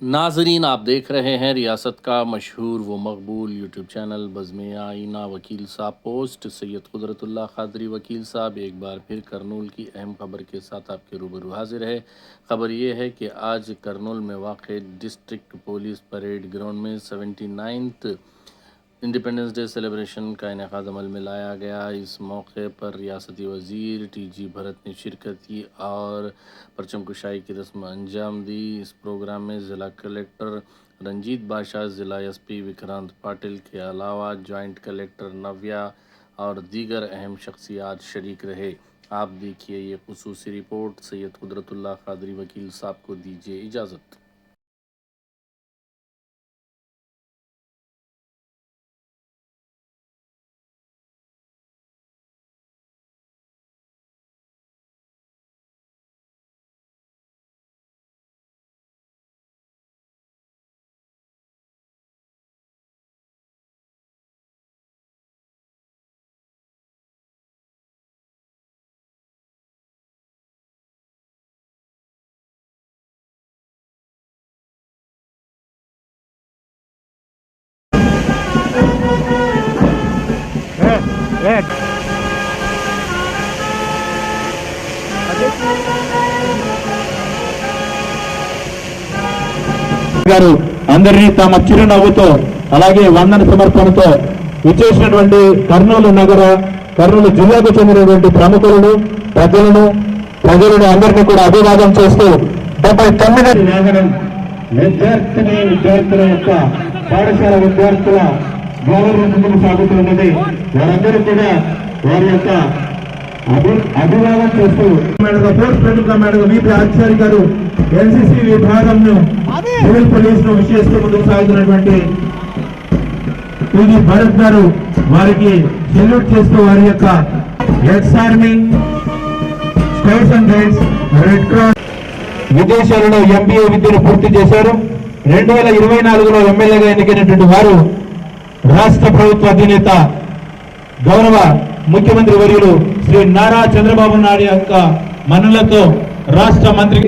ناظرین، آپ دیکھ رہے ہیں ریاست کا مشہور و مقبول یوٹیوب چینل بزم آئینہ وکیل صاحب پوسٹ۔ سید قدرت اللہ خادری وکیل صاحب، ایک بار پھر کرنول کی اہم خبر کے ساتھ آپ کے روبرو حاضر ہے خبر یہ ہے کہ آج کرنول میں واقع ڈسٹرکٹ پولیس پریڈ گراؤنڈ میں سیونٹی نائنتھ انڈیپنڈنس ڈے سیلیبریشن کا انعقاد عمل میں لایا گیا۔ اس موقع پر ریاستی وزیر ٹی جی بھرت نے شرکت کی اور پرچم کشائی کی رسم انجام دی۔ اس پروگرام میں ضلع کلیکٹر رنجیت بادشاہ، ضلع ایس پی وکرانت پاٹل کے علاوہ جوائنٹ کلیکٹر نویا اور دیگر اہم شخصیات شریک رہے۔ آپ دیکھیے یہ خصوصی رپورٹ، سید قدرت اللہ قادری وکیل صاحب کو دیجیے اجازت۔ Red గారు అందరినీ తమ చిరునవ్వుతో అలాగే వందన సమర్పణతో విచ్చేసినటువంటి కర్నూలు నగర కర్నూలు జిల్లాకు చెందినటువంటి ప్రముఖులను ప్రజలను ప్రజలను అందరినీ కూడా అభివాదం చేస్తూ డెబ్బై తొమ్మిది విద్యార్థిని విద్యార్థుల యొక్క పాఠశాల విద్యార్థుల గౌరవం ముందుకు సాగుతున్నది. వారందరూ కూడా వారి యొక్క అభి- అభివాదం చేస్తూ పోస్ట్ ప్రముఖ విపి ఆచార్య గారు ఎన్సిసి విభాగంను సివిల్ పోలీస్ను ముందుకు సాగుతున్నటువంటి భరత్ గారు వారికి సెల్యూట్ చేస్తూ వారి యొక్క ex army scouts and guides Red Cross విదేశాలలో ఎంబీఏ విద్యను పూర్తి చేశారు. రెండు వేల ఇరవై నాలుగులో ఎమ్మెల్యేగా ఎన్నికైనటువంటి వారు రాష్ట్ర ప్రభుత్వ అధినేత గౌరవ ముఖ్యమంత్రి వర్యులు శ్రీ నారా చంద్రబాబు నాయుడు యొక్క మనులతో రాష్ట్ర మంత్రి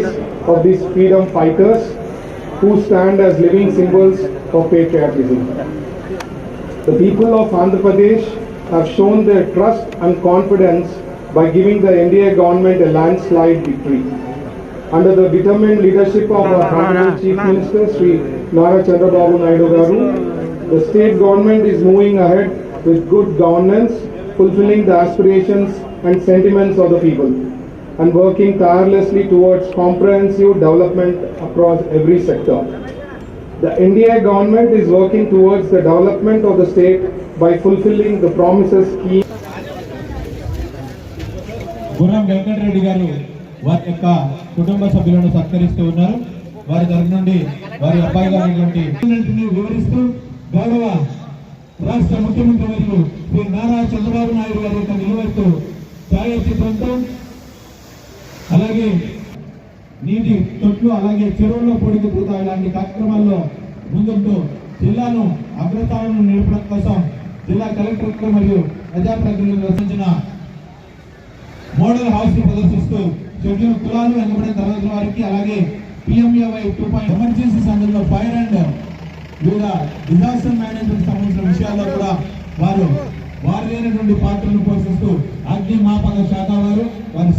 of these freedom fighters who stand as living symbols of patriotism. The people of Andhra Pradesh have shown their trust and confidence by giving the NDA government a landslide victory. Under the determined leadership of our Honorable Chief Minister Sri Nara Chandrababu Naidu Garu, the state government is moving ahead with good governance, fulfilling the aspirations and sentiments of the people and working tirelessly towards comprehensive development across every sector. The India government is working towards the development of the state by fulfilling the promises key గుర్రం వెంకటరెడ్డి గారు వారి యొక్క కుటుంబ సభ్యులను సత్కరిస్తూ ఉన్నారు వారి తరఫు నుండి వారి అబ్బాయి గారి వివరిస్తూ గౌరవ రాష్ట్ర ముఖ్యమంత్రి మరియు శ్రీ నారా చంద్రబాబు నాయుడు గారి యొక్క నిలువెత్తు ఛాయాచిత్రంతో అలాగే నీటి తొట్లు అలాగే చెరువుల్లో పొడికి పోతాయి ఇలాంటి కార్యక్రమాల్లో ముందుంటూ జిల్లాను అగ్రస్థానం నిలపడం కోసం జిల్లా కలెక్టర్ మరియు ప్రజాప్రతినిధులు రచించిన మోడల్ హౌస్ని ప్రదర్శిస్తూ షెడ్యూల్ కులాలు వెనుకబడిన తరగతుల వారికి అలాగే పిఎంఏవై టూ పాయింట్ ఎమర్జెన్సీ సమయంలో ఫైర్ అండ్ వివిధ డిజాస్టర్ మేనేజ్మెంట్ సంబంధించిన విషయాల్లో కూడా వారు వారి పాత్రను పోషిస్తూ అగ్నిమాపక శాఖ వారు వారి